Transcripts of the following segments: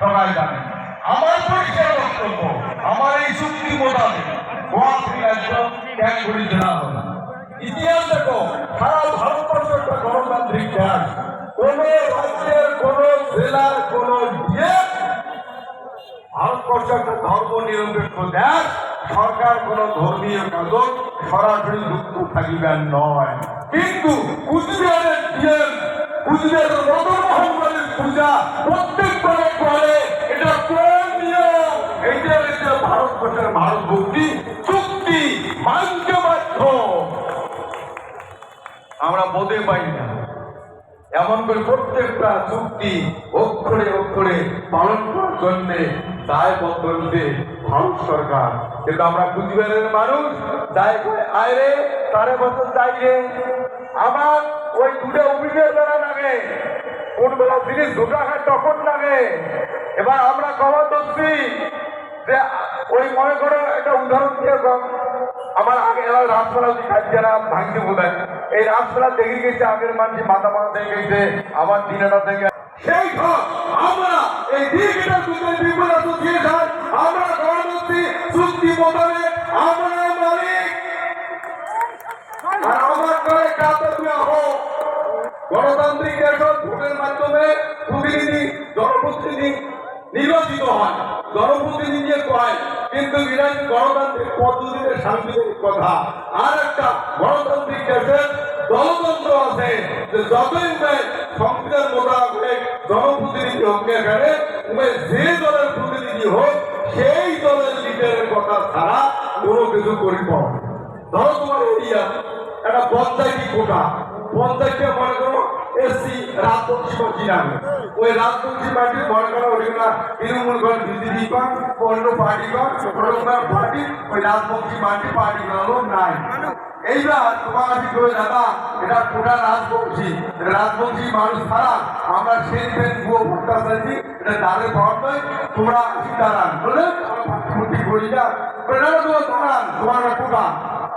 সবাই জানেন আমার পরিষ্কার বক্তব্য, আমার এই চুক্তি মোতাবেক গোয়া থেকে রাজ্য ত্যাগ করিতে না হবে। ইতিহাস দেখো, সারা ভারতবর্ষ একটা গণতান্ত্রিক দেশ। কোন রাজ্যের, কোন জেলার, কোন ভারতবর্ষ একটা ধর্ম নিরপেক্ষ দেশ, সরকার কোন ধর্মীয় কাজত সরাসরি যুক্ত থাকিবেন নয়। কিন্তু ডিএম কুচবিহারের মদনমোহন বাড়ির পূজা ভারতবর্ষের ভারত ভক্তি চুক্তি আমরা বোধে পাই না। এমন করে প্রত্যেকটা চুক্তি অক্ষরে অক্ষরে পালন করার জন্য দায়বদ্ধ হচ্ছে ভারত সরকার। কিন্তু আমরা কুচবিহারের মানুষ, দায় করে, আয় রে, তারে বছর যাই রে। আমার ওই দুটো অফিসের বেলা লাগে। কোন বেলা জিনিস দুটো হাজার তখন লাগে। এবার আমরা খবর দিচ্ছি ওই মনে করো একটা উদাহরণ দিয়ে আমার আগে এলাকার রাজপালা যদি যারা ভাঙতে বোধ এই রাজপালা দেখে গেছে আগের মানুষ মাথা মাথা দেখে গেছে আমার দিনাটা থেকে। সেই আমরা এই দিনটা দুটো আমরা গণতন্ত্রী চুক্তি মোতাবেক আমরা কিন্তু গণতান্ত্রিক পদ্ধতিতে সাংবিধানিক কথা আর একটা গণতান্ত্রিক দেশের গণতন্ত্র আছে, যে যতই সংবিধান মোতাবেক জনপ্রতিনিধি হোক এখানে যে দলের প্রতিনিধি হোক, সেই দলের লিডারের কথা ছাড়া কোনো কিছু করিব। ধরো তোমার এরিয়া, একটা পঞ্চায়েতি কোটা পঞ্চায়েতে মনে করো এসসি রাজবংশী পার্টি নামে। ওই রাজবংশী পার্টি মনে করো ওইগুলা তৃণমূল কর বিজেপি কর অন্য পার্টি কর ওরকম পার্টি, ওই রাজবংশী পার্টি পার্টি গুলো নাই। এইবার তোমার আমি কই দাদা, এটা কোটা রাজবংশী। রাজবংশী মানুষ ছাড়া আমরা সেই ফেন গুয়ো ভোটটা চাইছি, এটা তাদের পাওয়ার নয়, তোমরা দাঁড়ান বলে মুক্তি করি না। তোমার তোমার কোটা।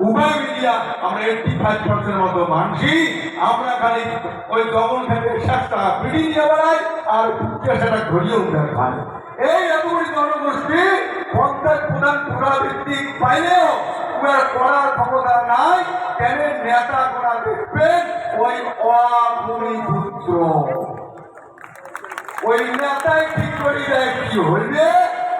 উভয় মিলিয়া আমরা ফাইভ পার্সেন্ট মতো মানছি আমরা খালি ওই দমন থেকে শেষটা নিয়ে বেড়াই আর সেটা উঠে এই জনগোষ্ঠী পঞ্চায়েত প্রধান পাইলেও উনার করার ক্ষমতা নাই, কেন নেতা করা দেখবেন ওই অপরিপুত্র ওই নেতাই ঠিক করি দেয়, কি হইবে?